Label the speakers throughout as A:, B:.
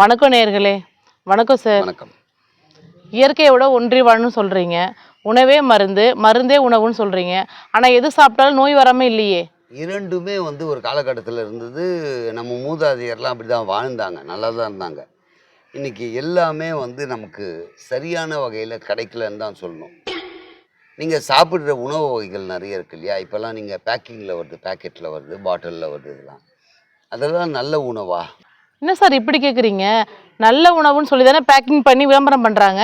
A: வணக்கம் நேர்களே வணக்கம் சார்.
B: வணக்கம்.
A: இயற்கையோட ஒன்றி வாழணும்னு சொல்கிறீங்க உணவே மருந்து மருந்தே உணவுன்னு சொல்கிறீங்க ஆனால் எது சாப்பிட்டாலும் நோய் வராமல் இல்லையே.
B: இரண்டுமே வந்து ஒரு காலகட்டத்தில் இருந்தது. நம்ம மூதாதையர்லாம் அப்படி தான் வாழ்ந்தாங்க. நல்லா தான் இருந்தாங்க. இன்னைக்கு எல்லாமே வந்து நமக்கு சரியான வகையில் கிடைக்கலன்னு தான் சொல்லணும். நீங்கள் சாப்பிட்ற உணவு வகைகள் நிறைய இருக்கு இல்லையா? இப்போல்லாம் நீங்கள் பேக்கிங்கில் வருது பேக்கெட்டில் வருது பாட்டிலில் வருது இதெல்லாம். அதெல்லாம் நல்ல உணவா?
A: என்ன சார் இப்படி கேட்குறீங்க நல்ல உணவுன்னு சொல்லி தானே பேக்கிங் பண்ணி விளம்பரம் பண்ணுறாங்க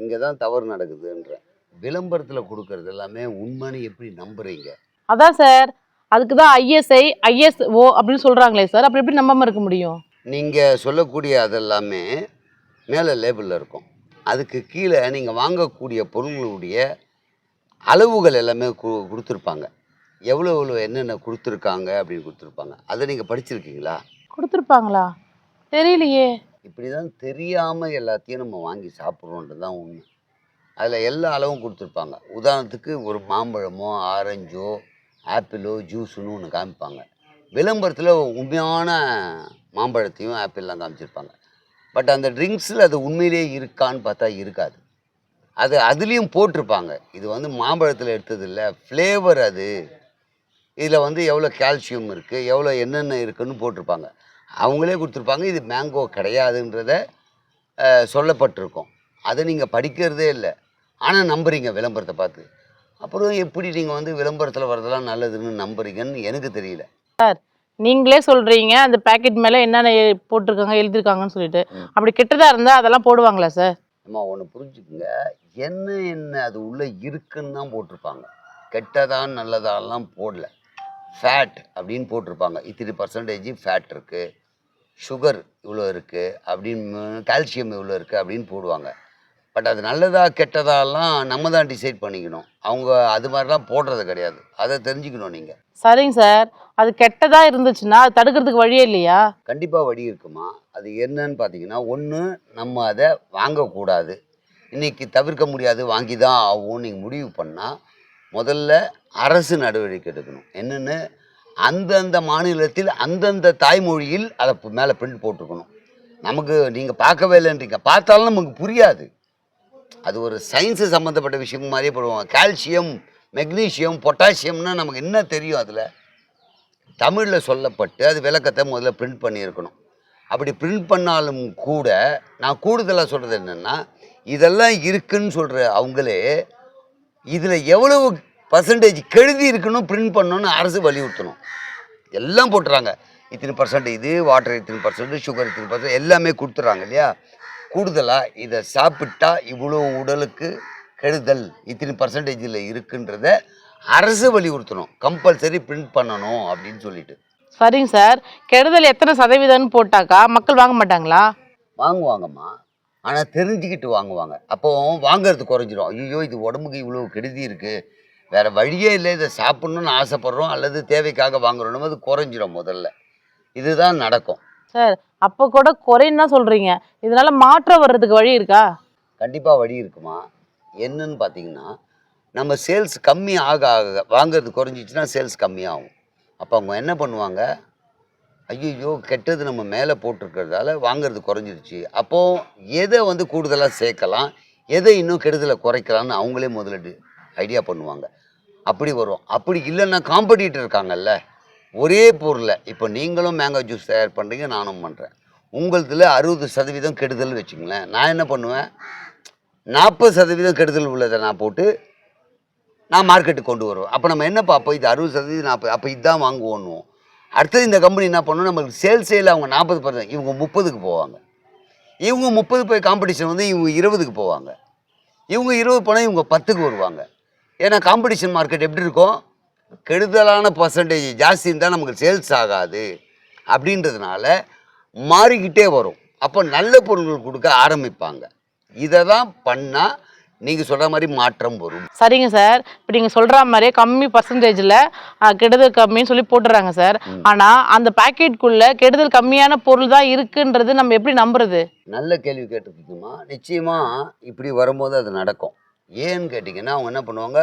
B: இங்கே தான் தவறு நடக்குதுன்ற. விளம்பரத்தில் கொடுக்கறது எல்லாமே உண்மைன்னு எப்படி நம்புறீங்க?
A: அதான் சார் அதுக்கு தான் ஐஎஸ்ஐ ஐஎஸ்ஓ அப்படின்னு சொல்கிறாங்களே சார் அப்படி எப்படி நம்பாமல் இருக்க முடியும்?
B: நீங்கள் சொல்லக்கூடிய அதெல்லாமே மேலே லேபிளில் இருக்கும். அதுக்கு கீழே நீங்கள் வாங்கக்கூடிய பொருள்களுடைய அளவுகள் எல்லாமே கொடுத்துருப்பாங்க. எவ்வளோ எவ்வளோ என்னென்ன கொடுத்துருக்காங்க அப்படின்னு கொடுத்துருப்பாங்க. அதை நீங்கள் படிச்சிருக்கீங்களா?
A: கொடுத்துருப்பாங்களா? தெரியலையே.
B: இப்படி தான் தெரியாமல் எல்லாத்தையும் நம்ம வாங்கி சாப்பிட்றோன்றது தான் உண்மை. அதில் எல்லா அளவும் கொடுத்துருப்பாங்க. உதாரணத்துக்கு ஒரு மாம்பழமோ ஆரஞ்சோ ஆப்பிளோ ஜூஸுன்னு ஒன்று காமிப்பாங்க. விளம்பரத்தில் உண்மையான மாம்பழத்தையும் ஆப்பிள்லாம் காமிச்சிருப்பாங்க. பட் அந்த ட்ரிங்க்ஸில் அது உண்மையிலேயே இருக்கான்னு பார்த்தா இருக்காது. அது அதுலேயும் போட்டிருப்பாங்க. இது வந்து மாம்பழத்தில் எடுத்தது இல்லை ஃப்ளேவர் அது. இதில் வந்து எவ்வளோ கால்சியம் இருக்குது எவ்வளோ என்னென்ன இருக்குதுன்னு போட்டிருப்பாங்க. அவங்களே கொடுத்துருப்பாங்க. இது மேங்கோ கிடையாதுன்றத சொல்லப்பட்டிருக்கும். அதை நீங்கள் படிக்கிறதே இல்லை. ஆனால் நம்புறீங்க விளம்பரத்தை பார்த்து. அப்புறம் எப்படி நீங்கள் வந்து விளம்பரத்தில் வரதெல்லாம் நல்லதுன்னு நம்புறீங்கன்னு எனக்கு தெரியல.
A: நீங்களே சொல்கிறீங்க அந்த பேக்கெட் மேலே என்னென்ன போட்டிருக்காங்க எழுதியிருக்காங்கன்னு சொல்லிட்டு. அப்படி கெட்டதாக இருந்தால் அதெல்லாம் போடுவாங்களா சார்?
B: அம்மா ஒன்று புரிஞ்சுக்குங்க. என்ன என்ன அது உள்ளே இருக்குன்னு தான் போட்டிருப்பாங்க. கெட்டதான் நல்லதாலாம் போடல. ஃபேட் அப்படின்னு போட்டிருப்பாங்க. இத்தனை பர்சன்டேஜ் ஃபேட் இருக்குது சுகர் இவ்வளோ இருக்குது அப்படின்னு கால்சியம் இவ்வளோ இருக்குது அப்படின்னு போடுவாங்க. பட் அது நல்லதா கெட்டதாலாம் நம்ம தான் டிசைட் பண்ணிக்கணும். அவங்க அது மாதிரிலாம் போடுறது கிடையாது. அதை தெரிஞ்சுக்கணும் நீங்கள்
A: சரிங்க சார் அது கெட்டதாக இருந்துச்சுன்னா அது தடுக்கிறதுக்கு வழியே இல்லையா?
B: கண்டிப்பாக வழி இருக்குமா? அது என்னன்னு பார்த்தீங்கன்னா ஒன்று நம்ம அதை வாங்கக்கூடாது. இன்னைக்கு தவிர்க்க முடியாது வாங்கி தான் ஆகும் நீங்கள் முடிவு பண்ணால் முதல்ல அரசு நடவடிக்கை எடுக்கணும். என்னென்னு அந்தந்த மாநிலத்தில் அந்தந்த தாய்மொழியில் அதை மேலே பிரிண்ட் போட்டிருக்கணும். நமக்கு நீங்கள் பார்க்கவே இல்லைன்றீங்க. பார்த்தாலும் நமக்கு புரியாது. அது ஒரு சயின்ஸு சம்மந்தப்பட்ட விஷயம் மாதிரியே போடுவாங்க. கால்சியம் மெக்னீசியம் பொட்டாசியம்னா நமக்கு என்ன தெரியும் அதில்? தமிழில் சொல்லப்பட்டு அது விளக்கத்தை முதல்ல பிரிண்ட் பண்ணியிருக்கணும். அப்படி பிரிண்ட் பண்ணாலும் கூட நான் கூடுதலாக சொல்கிறது என்னென்னா இதெல்லாம் இருக்குன்னு சொல்கிற அவங்களே இதில் எவ்வளவு பர்சன்டேஜ் கெழுதி இருக்கணும் பிரிண்ட் பண்ணணும்னு அரசு வலியுறுத்தணும். எல்லாம் போட்டுறாங்க. இத்தனை பர்சன்ட் இது வாட்டர் இத்தனை பர்சன்ட் சுகர் இத்தனை பர்சன்ட் எல்லாமே கொடுத்துட்றாங்க இல்லையா? கூடுதலாக இதை சாப்பிட்டா இவ்வளோ உடலுக்கு கெடுதல் இத்தனை பர்சன்டேஜில் இருக்குன்றத அரசு வலியுறுத்தணும். கம்பல்சரி பிரிண்ட் பண்ணணும் அப்படின்னு சொல்லிட்டு.
A: சரிங்க சார். கெடுதல் எத்தனை சதவீதம்னு போட்டாக்கா மக்கள் வாங்க மாட்டாங்களா?
B: வாங்குவாங்கம்மா. ஆனால் தெரிஞ்சுக்கிட்டு வாங்குவாங்க. அப்போ வாங்குறது குறைஞ்சிரும். ஐயோ இது உடம்புக்கு இவ்வளோ கெடுதி இருக்குது வேறு வழியே இல்லை. இதை சாப்பிட்ணுன்னு ஆசைப்பட்றோம். அல்லது தேவைக்காக வாங்குறோம். அது குறைஞ்சிரும் முதல்ல. இதுதான் நடக்கும்.
A: சார் அப்போ கூட குறைன்னு தான் சொல்கிறீங்க இதனால மாற்றம் வர்றதுக்கு வழி இருக்கா?
B: கண்டிப்பாக வழி இருக்குமா? என்னன்னு பார்த்தீங்கன்னா நம்ம சேல்ஸ் கம்மி ஆக ஆக வாங்குறது குறைஞ்சிச்சுன்னா சேல்ஸ் கம்மியாகும். அப்போ அவங்க என்ன பண்ணுவாங்க? ஐயோ கெட்டது நம்ம மேலே போட்டிருக்கிறதால வாங்குறது குறைஞ்சிருச்சு. அப்போது எதை வந்து கூடுதலாக சேர்க்கலாம்? எதை இன்னும் கெடுதலை குறைக்கலாம்னு அவங்களே முதல்ல ஐடியா பண்ணுவாங்க. அப்படி வரும். அப்படி இல்லைன்னா காம்படிட்டர் இருக்காங்கல்ல. ஒரே பொருளை இப்போ நீங்களும் மேங்கோ ஜூஸ் தயார் பண்ணுறீங்க நானும் பண்ணுறேன் உங்களதில் அறுபது சதவீதம் கெடுதல் வச்சுங்களேன் நான் என்ன பண்ணுவேன்? நாற்பது சதவீதம் கெடுதல் உள்ளதை நான் போட்டு நான் மார்க்கெட்டுக்கு கொண்டு வருவேன். அப்போ நம்ம என்ன பார்ப்போம்? இது அறுபது சதவீதம் நாற்பது அப்போ இதுதான் வாங்குவோன்னுவோம். அடுத்தது இந்த கம்பெனி என்ன பண்ணணும் நம்மளுக்கு சேல் சேல் அவங்க நாற்பது பர்சன்ட் இவங்க முப்பதுக்கு போவாங்க. இவங்க முப்பது போய் காம்படிஷன் வந்து இவங்க இருபதுக்கு போவாங்க. இவங்க இருபது போனால் இவங்க பத்துக்கு வருவாங்க. ஏன்னா காம்படிஷன் மார்க்கெட் எப்படி இருக்கும் கெடுதலான பர்சன்டேஜ் ஜாஸ்தி இருந்தால் நமக்கு சேல்ஸ் ஆகாது. அப்படின்றதுனால மாறிக்கிட்டே வரும். அப்போ நல்ல பொருட்கள் கொடுக்க ஆரம்பிப்பாங்க. இதை தான் பண்ணால் நீங்கள் சொல்கிற மாதிரி மாற்றம் வரும்.
A: சரிங்க சார். இப்போ நீங்கள் சொல்கிற மாதிரியே கம்மி பர்சன்டேஜில் கெடுதல் கம்மின்னு சொல்லி போட்டுறாங்க சார். ஆனால் அந்த பேக்கெட்டுக்குள்ளே கெடுதல் கம்மியான பொருள் தான் இருக்குன்றது நம்ம எப்படி நம்புறது?
B: நல்ல கேள்வி கேட்டிருக்கீங்கம்மா. நிச்சயமாக இப்படி வரும்போது அது நடக்கும். ஏன்னு கேட்டிங்கன்னா அவங்க என்ன பண்ணுவாங்க?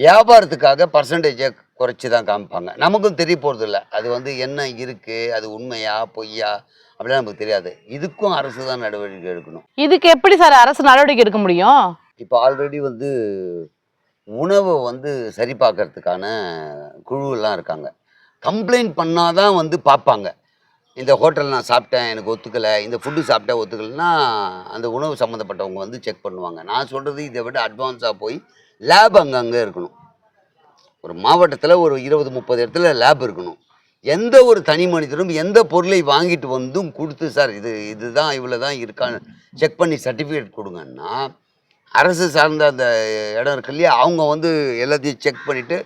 B: வியாபாரத்துக்காக பர்சன்டேஜை குறைச்சி தான் காமிப்பாங்க. நமக்கும் தெரிய போகிறதில்ல அது வந்து என்ன இருக்குது அது உண்மையா? பொய்யா? அப்படிலாம் நமக்கு தெரியாது. இதுக்கும் அரசு தான் நடவடிக்கை எடுக்கணும்.
A: இதுக்கு எப்படி சார் அரசு நடவடிக்கை எடுக்க முடியும்?
B: இப்போ ஆல்ரெடி வந்து உணவை வந்து சரி பார்க்கறதுக்கான குழுவெல்லாம் இருக்காங்க. கம்ப்ளைண்ட் பண்ணாதான் வந்து பார்ப்பாங்க. இந்த ஹோட்டல் நான் சாப்பிட்டேன் எனக்கு ஒத்துக்கலை. இந்த ஃபுட்டு சாப்பிட்டேன் ஒத்துக்கலைன்னா அந்த உணவு சம்மந்தப்பட்டவங்க வந்து செக் பண்ணுவாங்க. நான் சொல்கிறது இதை விட அட்வான்ஸாக போய் லேப் அங்கங்கே இருக்கணும். ஒரு மாவட்டத்தில் ஒரு இருபது முப்பது இடத்துல லேப் இருக்கணும். எந்த ஒரு தனி மனிதரும் எந்த பொருளை வாங்கிட்டு வந்தும் கொடுத்து சார் இது இதுதான் இவ்வளோ தான் இருக்கான்னு செக் பண்ணி சர்டிஃபிகேட் கொடுங்கன்னா அரசு சார்ந்த அந்த இடம் இருக்கு இல்லையா அவங்க வந்து எல்லாத்தையும் செக் பண்ணிவிட்டு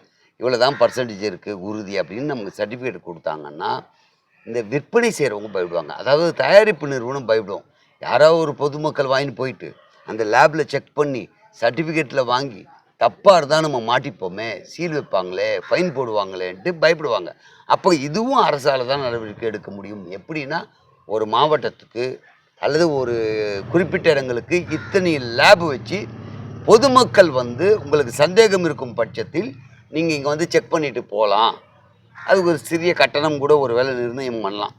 B: இவ்வளோ தான் பர்சன்டேஜ் இருக்குது உறுதி அப்படின்னு நமக்கு சர்டிஃபிகேட் கொடுத்தாங்கன்னா இந்த விற்பனை செய்கிறவங்க பயப்படுவாங்க. அதாவது தயாரிப்பு நிறுவனம் பயப்படும். யாராவது ஒரு பொதுமக்கள் வாங்கிட்டு போயிட்டு அந்த லேபில் செக் பண்ணி சர்டிஃபிகேட்டில் வாங்கி தப்பாக இருந்தால் நம்ம மாட்டிப்போமே சீல் வைப்பாங்களே ஃபைன் போடுவாங்களேன்ட்டு பயப்படுவாங்க. அப்போ இதுவும் அரசால் தான் நடவடிக்கை எடுக்க முடியும். எப்படின்னா ஒரு மாவட்டத்துக்கு அல்லது ஒரு குறிப்பிட்ட இடங்களுக்கு இத்தனை லேப் வச்சு பொதுமக்கள் வந்து உங்களுக்கு சந்தேகம் இருக்கும் பட்சத்தில் நீங்கள் இங்கே வந்து செக் பண்ணிட்டு போகலாம் அதுக்கு ஒரு சிறிய கட்டணம் கூட ஒரு வேலை நிர்ணயம் பண்ணலாம்.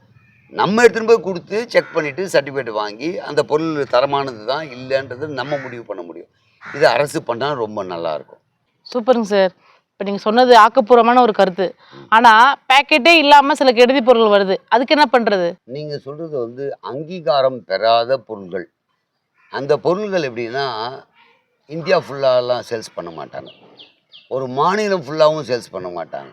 B: நம்ம எடுத்துன்னு போய் கொடுத்து செக் பண்ணிவிட்டு சர்டிஃபிகேட் வாங்கி அந்த பொருள் தரமானது தான் இல்லைன்றது நம்ம முடிவு பண்ண முடியும். இது அரசு பண்ணால் ரொம்ப நல்லாயிருக்கும்
A: சூப்பருங்க சார். இப்போ நீங்கள் சொன்னது ஆக்கப்பூர்வமான ஒரு கருத்து. ஆனால் பேக்கெட்டே இல்லாமல் சில கெடுதி பொருள் வருது. அதுக்கு என்ன பண்ணுறது
B: நீங்கள் சொல்கிறது வந்து அங்கீகாரம் பெறாத பொருள்கள். அந்த பொருள்கள் எப்படின்னா இந்தியா ஃபுல்லாலாம் சேல்ஸ் பண்ண மாட்டாங்க. ஒரு மாநிலம் ஃபுல்லாகவும் சேல்ஸ் பண்ண மாட்டாங்க.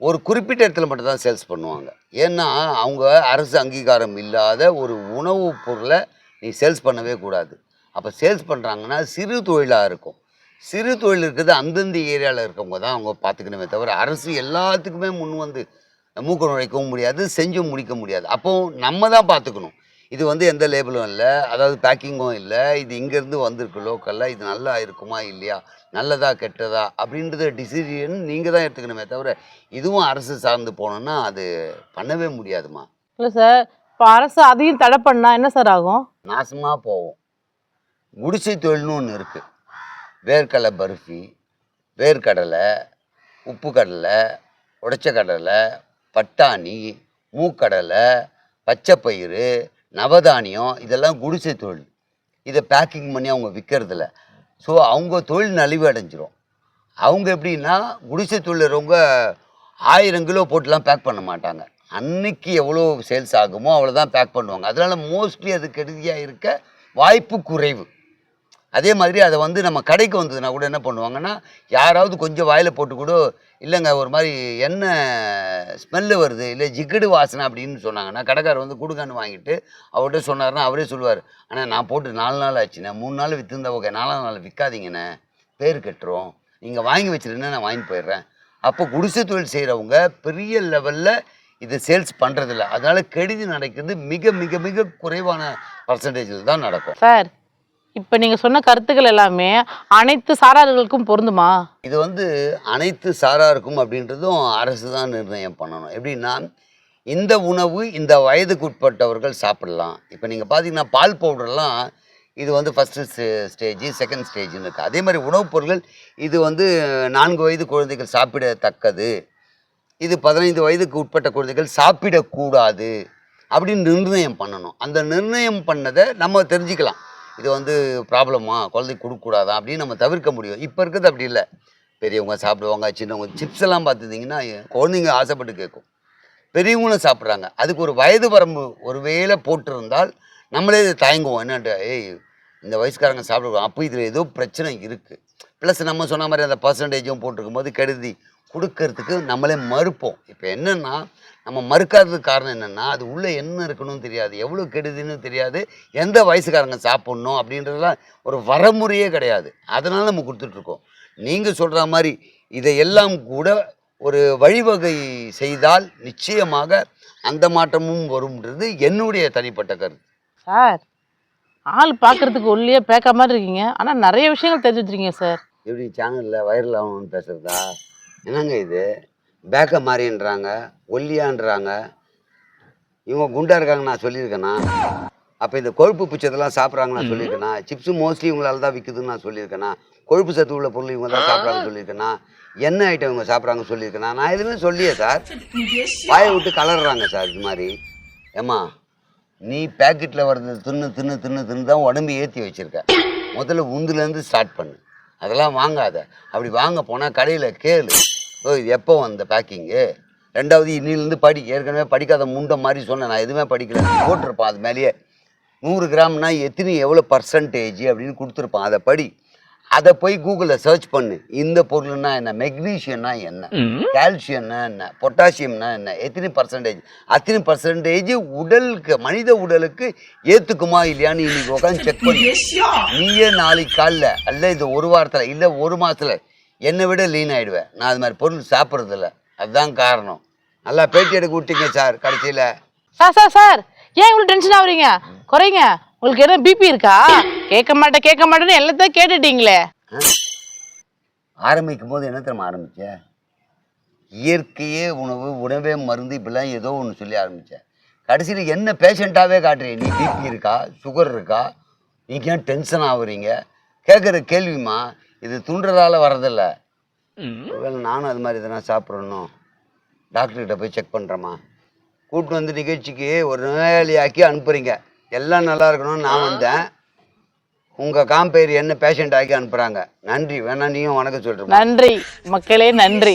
B: ஒரு குறிப்பிட்ட இடத்துல மட்டும்தான் சேல்ஸ் பண்ணுவாங்க. ஏன்னா அவங்க அரசு அங்கீகாரம் இல்லாத ஒரு உணவுப் பொருளை நீ சேல்ஸ் பண்ணவே கூடாது. அப்போ சேல்ஸ் பண்ணுறாங்கன்னா சிறு தொழிலாக இருக்கும். சிறு தொழில் இருக்கிறது அந்தந்த ஏரியாவில் இருக்கவங்க தான் அவங்க பார்த்துக்கணுமே தவிர அரசு எல்லாத்துக்குமே முன் வந்து மூக்க நுழைக்கவும் முடியாது செஞ்சும் முடிக்க முடியாது. அப்போது நம்ம தான் பார்த்துக்கணும். இது வந்து எந்த லேபிளும் இல்லை. அதாவது பேக்கிங்கும் இல்லை. இது இங்கேருந்து வந்திருக்கு லோக்கலில். இது நல்லா இருக்குமா இல்லையா? நல்லதா கெட்டதா? அப்படின்றத டிசிஷன் நீங்கள் தான் எடுத்துக்கணுமே தவிர இதுவும் அரசு சார்ந்து போனோன்னா அது பண்ணவே முடியாதுமா.
A: இல்லை சார். இப்போ அரசு அதையும் தடை பண்ணால் என்ன சார் ஆகும்?
B: நாசமாக போவோம் குடிசை தொழில்னு ஒன்று இருக்குது வேர்க்கடலை பர்ஃபி வேர்க்கடலை உப்பு கடலை உடைச்ச கடலை பட்டாணி மூக்கடலை பச்சைப்பயிறு நவதானியம் இதெல்லாம் குடிசை தொழில். இதை பேக்கிங் பண்ணி அவங்க விற்கிறதில்ல ஸோ அவங்க தொழில் நலிவு அடைஞ்சிரும் அவங்க எப்படின்னா குடிசை தொழிலவங்க ஆயிரம் கிலோ போட்டுலாம் பேக் பண்ண மாட்டாங்க. அன்னைக்கு எவ்வளோ சேல்ஸ் ஆகுமோ அவ்வளோ தான் பேக் பண்ணுவாங்க. அதனால் மோஸ்ட்லி அது கெடுதியாக இருக்க வாய்ப்பு குறைவு. அதே மாதிரி அதை வந்து நம்ம கடைக்கு வந்ததுன்னா கூட என்ன பண்ணுவாங்கன்னா யாராவது கொஞ்சம் வாயில் போட்டு கூட இல்லைங்க ஒரு மாதிரி என்ன ஸ்மெல்லு வருது இல்லை ஜிக்கடு வாசனை அப்படின்னு சொன்னாங்கன்னா கடைக்காரர் வந்து கொடுக்கான்னு வாங்கிட்டு அவர்கிட்ட சொன்னார்னா அவரே சொல்லுவார் ஆனால் நான் போட்டு நாலு நாள் ஆச்சுண்ணே மூணு நாள் விற்றுருந்தா ஓகே நாலாம் நாள் விற்காதீங்கண்ணே பேர் கட்டுறோம் நீங்கள் வாங்கி வச்சுருந்தேன் நான் வாங்கி போயிடுறேன். அப்போ குடிசை தொழில் செய்கிறவங்க பெரிய லெவலில் இது சேல்ஸ் பண்ணுறதில்ல அதனால் கெடுதி நடக்கிறது மிக மிக மிக குறைவான பர்சன்டேஜில் தான் நடக்கும்.
A: சார் இப்போ நீங்கள் சொன்ன கருத்துக்கள் எல்லாமே அனைத்து சாரார்களுக்கும் பொருந்துமா?
B: இது வந்து அனைத்து சாராருக்கும் அப்படின்றதும் அரசு தான் நிர்ணயம் பண்ணணும். எப்படின்னா இந்த உணவு இந்த வயதுக்கு உட்பட்டவர்கள் சாப்பிடலாம். இப்போ நீங்கள் பார்த்தீங்கன்னா பால் பவுடர்லாம் இது வந்து ஃபஸ்ட்டு ஸ்டேஜ் செகண்ட் ஸ்டேஜ்னு இருக்குது அதே மாதிரி உணவுப் பொருட்கள் இது வந்து நான்கு வயது குழந்தைகள் சாப்பிடத்தக்கது. இது பதினைந்து வயதுக்கு உட்பட்ட குழந்தைகள் சாப்பிடக்கூடாது அப்படின்னு நிர்ணயம் பண்ணணும். அந்த நிர்ணயம் பண்ணதை நம்ம தெரிஞ்சுக்கலாம். இது வந்து ப்ராப்ளமா? குழந்தைக்கு கொடுக்கக்கூடாதா? அப்படின்னு நம்ம தவிர்க்க முடியும். இப்போ இருக்கிறது அப்படி இல்லை. பெரியவங்க சாப்பிடுவாங்க சின்னவங்க. சிப்ஸ் எல்லாம் பார்த்துட்டிங்கன்னா குழந்தைங்க ஆசைப்பட்டு கேட்கும். பெரியவங்களும் சாப்பிட்றாங்க. அதுக்கு ஒரு வயது வரம்பு ஒரு வேளை போட்டிருந்தால் நம்மளே இதை தயங்குவோம். என்னன்ட்டு ஏய் இந்த வயசுக்காரங்க சாப்பிடுவோம் அப்போ இதில் ஏதோ பிரச்சனை இருக்குது ப்ளஸ் நம்ம சொன்ன மாதிரி அந்த பர்சன்டேஜும் போட்டிருக்கும் போது கெடுதி கொடுக்கறதுக்கு நம்மளே மறுப்போம். இப்போ என்னென்னா நம்ம மறுக்காததுக்கு காரணம் என்னென்னா அது உள்ளே என்ன இருக்கணும்னு தெரியாது. எவ்வளோ கெடுதின்னு தெரியாது. எந்த வயசுக்காரங்க சாப்பிட்ணும் அப்படின்றதுலாம் ஒரு வரமுறையே கிடையாது. அதனால் நம்ம கொடுத்துட்ருக்கோம் நீங்கள் சொல்கிற மாதிரி இதையெல்லாம் கூட ஒரு வழிவகை செய்தால் நிச்சயமாக அந்த மாற்றமும் வரும்ன்றது என்னுடைய தனிப்பட்ட கருத்து.
A: சார் ஆள் பார்க்கறதுக்கு ஒல்லியே பேக்க மாதிரி இருக்கீங்க. ஆனால் நிறைய விஷயங்கள் தெரிஞ்சு வச்சிருக்கீங்க சார்.
B: எப்படி சேனலில் வைரல் ஆகணும்னு பேசுகிறதா என்னங்க இது? பேக்க மாதிரின்றாங்க ஒல்லியான்றாங்க. இவங்க குண்டா இருக்காங்க நான் சொல்லியிருக்கேனா? அப்போ இந்த கொழுப்பு பிச்சதெல்லாம் சாப்பிட்றாங்க நான் சொல்லியிருக்கேனா? சிப்ஸு மோஸ்ட்லி இவங்களால தான் விற்குதுன்னு நான் சொல்லியிருக்கேனா? கொழுப்பு சத்து உள்ள பொருள் இவங்க தான் சாப்பிட்றாங்கன்னு சொல்லியிருக்கேனா? எண்ணெய் ஐட்டம் இவங்க சாப்பிட்றாங்கன்னு சொல்லியிருக்கேனா? நான் எதுவுமே சொல்லியே சார். வாயை விட்டு கலர்றாங்க சார் இது மாதிரி. ஏம்மா நீ பேக்கெட்டில் வர்றது தின்னு தின்னு தின்னு தின்னு தான் உடம்பு ஏற்றி வச்சிருக்க. முதல்ல உந்துலேருந்து ஸ்டார்ட் பண்ணு. அதெல்லாம் வாங்காத. அப்படி வாங்க போனால் கடையில் கேளு. ஓ இது எப்போ வந்த பேக்கிங்கு ரெண்டாவது இன்னிலேருந்து படி ஏற்கனவே படிக்காத முண்டை மாதிரி சொன்னேன். நான் எதுவுமே படிக்கல. போட்டிருப்பான் அது மேலேயே. நூறு கிராம்னா எத்தனை எவ்வளோ பர்சன்டேஜ் அப்படின்னு கொடுத்துருப்பான். அதை படி. அதை போய் கூகுளில் சர்ச் பண்ணு. இந்த பொருள்னா என்ன? மெக்னீஷியம்னா என்ன? கால்சியம்னா என்ன? பொட்டாசியம்னா என்ன? எத்தனை பர்சன்டேஜ் அத்தனை பர்சன்டேஜ் உடலுக்கு மனித உடலுக்கு ஏற்றுக்குமா இல்லையான்னு இன்னைக்கு உட்காந்து செக் பண்ணி. நீயே நாளைக்கு காலைல அல்ல இந்த ஒரு வாரத்தில் இல்லை ஒரு மாதத்தில் என்னை விட லீன் ஆயிடுவேன். நான் அது மாதிரி பொருள் சாப்பிட்றதில்ல. அதுதான் காரணம். நல்லா பேட்டி எடுக்க விட்டீங்க சார் கடைசியில்.
A: சார் சார் சார் ஏன் இவ்வளோ டென்ஷன் ஆகுறீங்க? குறைங்க. உங்களுக்கு என்ன பிபி இருக்கா? கேட்க மாட்டேன் கேட்க மாட்டேன்னு எல்லாத்தையும் கேட்டுட்டீங்களே.
B: ஆரம்பிக்கும் போது என்ன தெரியுமா ஆரம்பிச்ச? இயற்கையே உணவு உணவே மருந்து இப்படிலாம் ஏதோ ஒன்று சொல்லி ஆரம்பித்தேன் கடைசியில் என்ன பேஷண்ட்டாகவே காட்டுறீங்க? நீ பிபி இருக்கா? சுகர் இருக்கா? நீங்கள் ஏன் டென்ஷன் ஆகுறீங்க? கேட்குற கேள்விமா இது துண்டுறதால வர்றதில்ல ஒருவேளை நானும் அது மாதிரி எதனா சாப்பிட்றணும் டாக்டர்கிட்ட போய் செக் பண்ணுறேம்மா கூப்பிட்டு வந்து நிகழ்ச்சிக்கு ஒரு நோயாளியாக்கி அனுப்புகிறீங்க எல்லாம் நல்லா இருக்கணும்னு நான் வந்தேன். உங்கள் காம்பேர் என்ன பேஷண்ட் ஆக்கி அனுப்புகிறாங்க நன்றி. வேணா நீயும் வணக்கம் சொல்கிறேன்
A: நன்றி. மக்களே நன்றி.